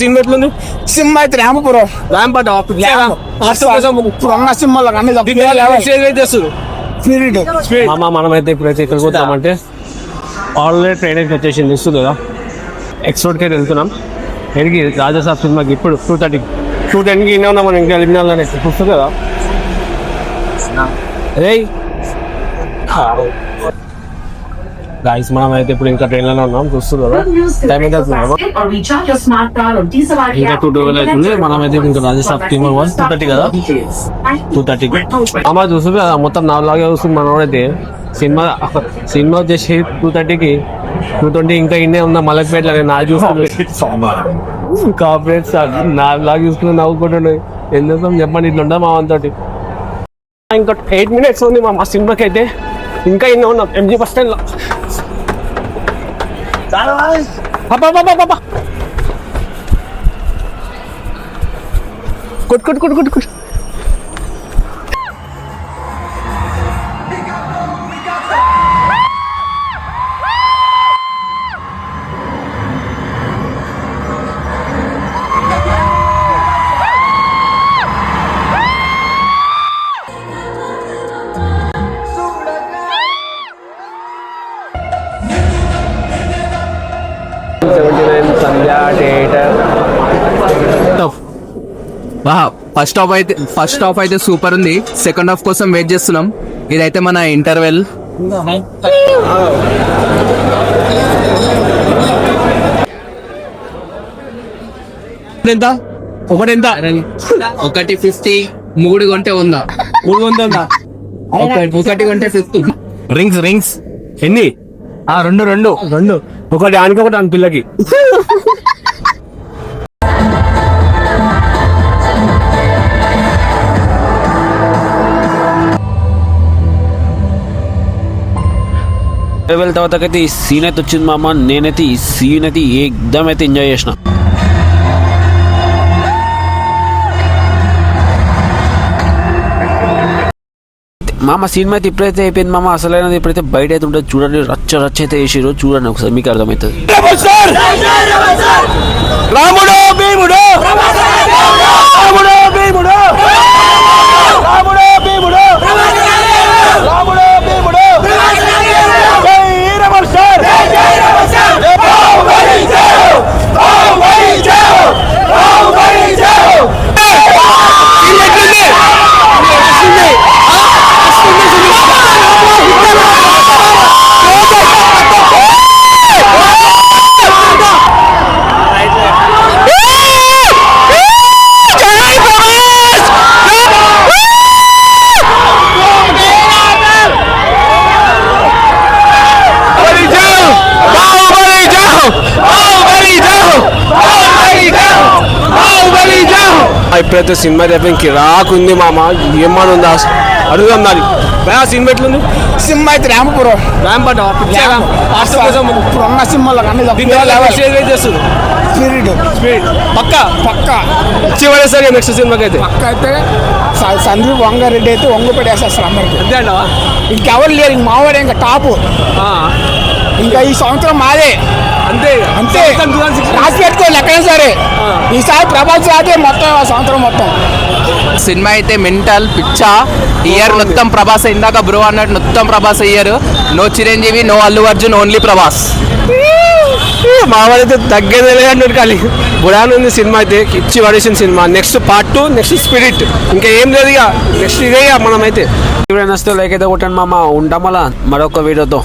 Cinema ఎట్లుంది? Cinema అయితే రామపురం రాంపట్ ఇప్పుడు ఉన్న సినిమాలో అన్ని స్పిరిట్. మామ మనమైతే ఇప్పుడైతే ఇక్కడికి పోతామంటే ఆల్రెడీ ట్రైన్ అయితే వచ్చేసింది ఇస్తుంది కదా? ఎక్స్పోర్ట్కి అయితే వెళ్తున్నాం. ఎడికి రాజాసాబ్ సినిమాకి ఇప్పుడు టూ థర్టీకి టూ టెన్కి ఇన్నే ఉన్నాం మనం ఇంకా ఎలిమినాలని వస్తుంది కదా? రే గాయస్ మనం అయితే ఇప్పుడు ఇంకా ట్రైన్లోనే ఉన్నాం చూస్తుంది కదా? టైం అయితే అవుతుంది or recharge your smart card on Dieselite ఇంకా టూ ట్వెల్వ్ అవుతుంది. మనం అయితే ఇంకా Rajasthan team one two thirty కదా? టూ థర్టీకి అమ్మ చూస్తుంది కదా మొత్తం నాలుగులాగే చూస్తుంది మనోడైతే. సినిమా సినిమా వచ్చేసి టూ థర్టీకి టూ ట్వంటీ ఇంకా ఇన్నే ఉన్న మలక్పేటలో నేను నా చూస్తుంది కాపరేట్ సార్. నాలుగులాగా చూసుకుని నవ్వుకుంటుండే ఎందుకు చెప్పండి ఇట్లా ఉండదు మా అంతటి ఇంకా ఎయిట్ మినిట్స్ ఉంది మా మా సినిమాకి అయితే ఇంకా ఇన్నే ఉన్నాం. ఎంజీ బస్ స్టాండ్లో కొట్టు కొట్టు కొట్టు కొట్టు కొట్టు. కొట్ కొట్ కొట్ ఫస్ట్ హాఫ్ అయితే ఫస్ట్ హాఫ్ అయితే సూపర్ ఉంది. సెకండ్ హాఫ్ కోసం వెయిట్ చేస్తున్నాం. ఇదైతే మన ఇంటర్వెల్ ఎంత ఒకటి ఎంత ఒకటి ఫిఫ్టీ మూడు కొంటే ఉందా మూడు ఉందా? ఒకటి ఒకటి కొంటే ఫిఫ్టీ రింగ్స్ రింగ్స్ ఎన్ని? ఆ రెండు రెండు. రెండు. ఒకటి దానికి ఒక దాని పిల్లకి. ట్వెల్వ్ తర్వాత అయితే ఈ సీన్ అయితే వచ్చింది మా అమ్మ నేనైతే ఈ సీన్ అయితే ఏకదమ్ అయితే ఎంజాయ్ చేసిన. మామ సినిమా అయితే ఇప్పుడైతే అయిపోయింది మామ. అసలైనది ఇప్పుడైతే బయట అయితే ఉంటుంది. చూడండి రచ్చ రచ్చ అయితే వేసిరు చూడండి ఒకసారి మీకు అర్థమవుతుంది. ఇప్పుడైతే సినిమా అయిపోయింది కిరాక్ ఉంది మామ. ఏమని ఉందా అడుగుదాం దాన్ని బా సినిమా ఎట్లుంది? సినిమా అయితే రామపురం రాంపట్ ఇప్పుడు ఉన్న సినిమాలో అన్ని చేస్తుంది స్పిరిట్ స్పీడ్ పక్క? పక్క. చివరిసారి నెక్స్ట్ సినిమాకి అయితే పక్క అయితే సందీప్ వంగారెడ్డి అయితే వంగు పెట్టేసేస్తారు అందరికి. అంతే అంటావా? ఇంకెవరు లేరు ఇంక మావాడే ఇంకా టాపు. ఇంకా ఈ సంవత్సరం మాదే. అంతే. అంతే. సంవత్సరం 2016. రాసి పెట్టుకోవాలి ఎక్కడైనా సరే. ఈసారి ప్రభాస్ రాదే మొత్తం సంవత్సరం మొత్తం. సినిమా అయితే మెంటల్ పిచ్చా. ఇయర్ మొత్తం ప్రభాస్ ఇందాక బ్రో అన్నట్టు మొత్తం Prabhas year no Chiranjeevi no Allu Arjun only Prabhas. మా వాడైతే తగ్గేదే లేదంటాడు కానీ బుడాన్ ఉంది సినిమా అయితే ఇచ్చి పడేసిన cinema. Next part two next Spirit ఇంకా ఏం లేదు ఇక నెక్స్ట్ ఇదే ఇక మనమైతే. ఎవరైనా వస్తే లైక్ అయితే కొట్టండి మామ. ఉంటాం మళ్ళా. మరొక వీడియోతో.